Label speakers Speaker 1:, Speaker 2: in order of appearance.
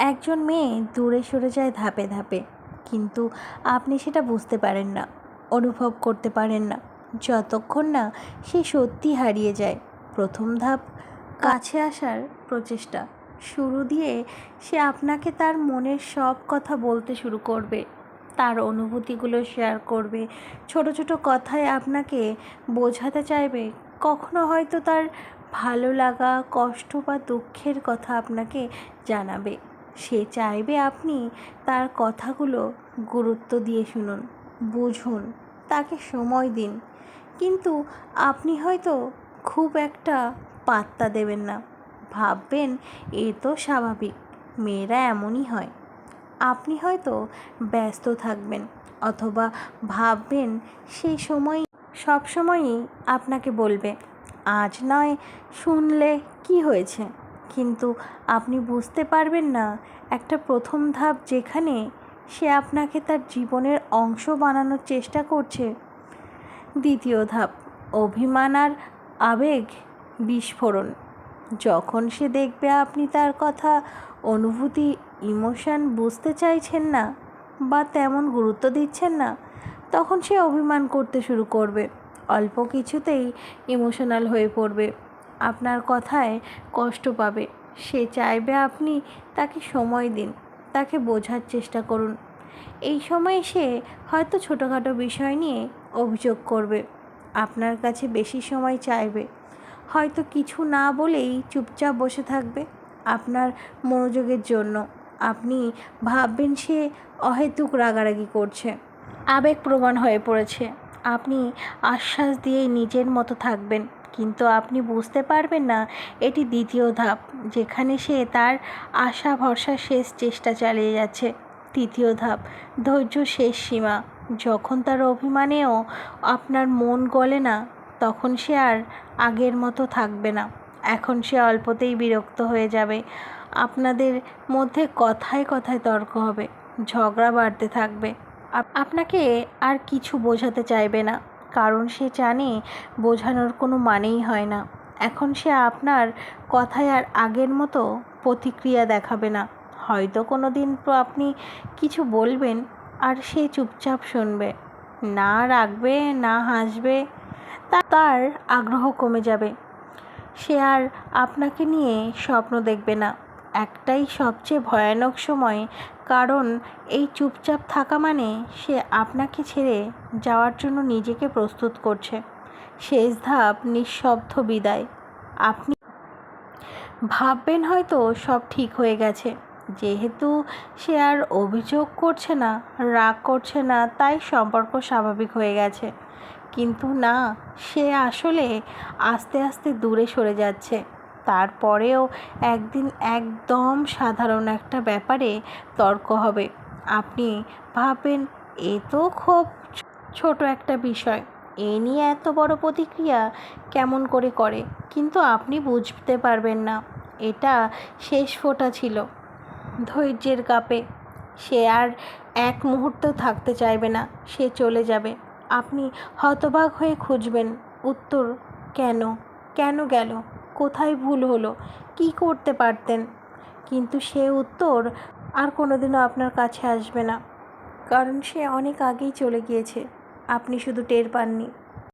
Speaker 1: একজন মেয়ে দূরে সরে যায় ধাপে ধাপে। কিন্তু আপনি সেটা বুঝতে পারেন না, অনুভব করতে পারেন না। যতক্ষণ না সে সত্যি হারিয়ে যায়, প্রথম ধাপ কাছে আসার প্রচেষ্টা। শুরু দিয়ে সে আপনাকে তার মনের সব কথা বলতে শুরু করবে। তার অনুভূতিগুলো শেয়ার করবে। ছোট ছোট কথায় আপনাকে বোঝাতে চাইবে। কখনো হয়তো তার ভালো লাগা, কষ্ট বা দুঃখের কথা আপনাকে জানাবে। সে চাইবে আপনি তার কথাগুলো গুরুত্ব দিয়ে শুনুন, বুঝুন, তাকে সময় দিন। কিন্তু আপনি হয়তো খুব একটা পাত্তা দেবেন না। ভাববেন, এ তো স্বাভাবিক, মেয়েরা এমনই হয়। আপনি হয়তো ব্যস্ত থাকবেন অথবা ভাববেন, সেই সময় সব সময়ই আপনাকে বলবে, আজ নয়, শুনলে কি হয়েছে? কিন্তু আপনি বুঝতে পারবেন না, একটা প্রথম ধাপ যেখানে সে আপনাকে তার জীবনের অংশ বানানোর চেষ্টা করছে। দ্বিতীয় ধাপ, অভিমান আর আবেগ বিস্ফোরণ। যখন সে দেখবে আপনি তার কথা, অনুভূতি, ইমোশন বুঝতে চাইছেন না বা তেমন গুরুত্ব দিচ্ছেন না, তখন সে অভিমান করতে শুরু করবে। অল্প কিছুতেই ইমোশনাল হয়ে পড়বে। আপনার কথায় কষ্ট পাবে। সে চাইবে আপনি তাকে সময় দিন, তাকে বোঝার চেষ্টা করুন। এই সময়ে সে হয়তো ছোটোখাটো বিষয় নিয়ে অভিযোগ করবে, আপনার কাছে বেশি সময় চাইবে। হয়তো কিছু না বলেই চুপচাপ বসে থাকবে আপনার মনোযোগের জন্য। আপনি ভাববেন সে অহেতুক রাগারাগি করছে। আবেগ প্রমাণ হয়ে পড়েছে। আপনি আশ্বাস দিয়েই নিজের মতো থাকবেন। কিন্তু আপনি বুঝতে পারবেন না, এটি দ্বিতীয় ধাপ, যেখানে সে তার আশা ভরসা শেষ চেষ্টা চালিয়ে যাচ্ছে। তৃতীয় ধাপ, ধৈর্য শেষ সীমা, যখন তার অভিমানেও আপনার মন গলে না, তখন সে আর আগের মতো থাকবে না। এখন সে অল্পতেই বিরক্ত হয়ে যাবে। আপনাদের মধ্যে কথায় কথায় তর্ক হবে, ঝগড়া বাড়তে থাকবে। আপনাকে আর কিছু বোঝাতে চাইবে না। কারণ সে জানে বোঝানোর কোনো মানেই হয় না। এখন সে আপনার কথায় আর আগের মতো প্রতিক্রিয়া দেখাবে না। হয়তো কোনো দিন তো আপনি কিছু বলবেন আর সে চুপচাপ শুনবে। না রাখবে না হাসবে, তা- তার আগ্রহ কমে যাবে। সে আর আপনাকে নিয়ে স্বপ্ন দেখবে না। একটাই সবচেয়ে ভয়ানক সময় কারণ এই চুপচাপ থাকা মানে সে আপনাকে ছেড়ে যাওয়ার জন্য নিজেকে প্রস্তুত করছে। শেষ ধাপ, নিঃশব্দ বিদায়। আপনি ভাববেন হয়তো সব ঠিক হয়ে গেছে। যেহেতু সে আর অভিযোগ করছে না, রাগ করছে না, তাই সম্পর্ক স্বাভাবিক হয়ে গেছে। কিন্তু না, সে আসলে আস্তে আস্তে দূরে সরে যাচ্ছে। তারপরেও একদিন একদম সাধারণ একটা ব্যাপারে তর্ক হবে। আপনি ভাববেন এ তো খুব ছোট একটা বিষয়। এ নিয়ে এত বড় প্রতিক্রিয়া কেমন করে করে? কিন্তু আপনি বুঝতে পারবেন না। এটা শেষ ফোঁটা ছিল ধৈর্যের কাপে। সে আর এক মুহূর্ত থাকতে চাইবে না, সে চলে যাবে। আপনি হতবাক হয়ে খুঁজবেন, উত্তর কেন? কেন গেল? কোথায় ভুল হলো? কি করতে পারতেন? কিন্তু সে উত্তর আর কোনোদিনও আপনার কাছে আসবে না। কারণ সে অনেক আগেই চলে গিয়েছে। আপনি শুধু টের পাননি।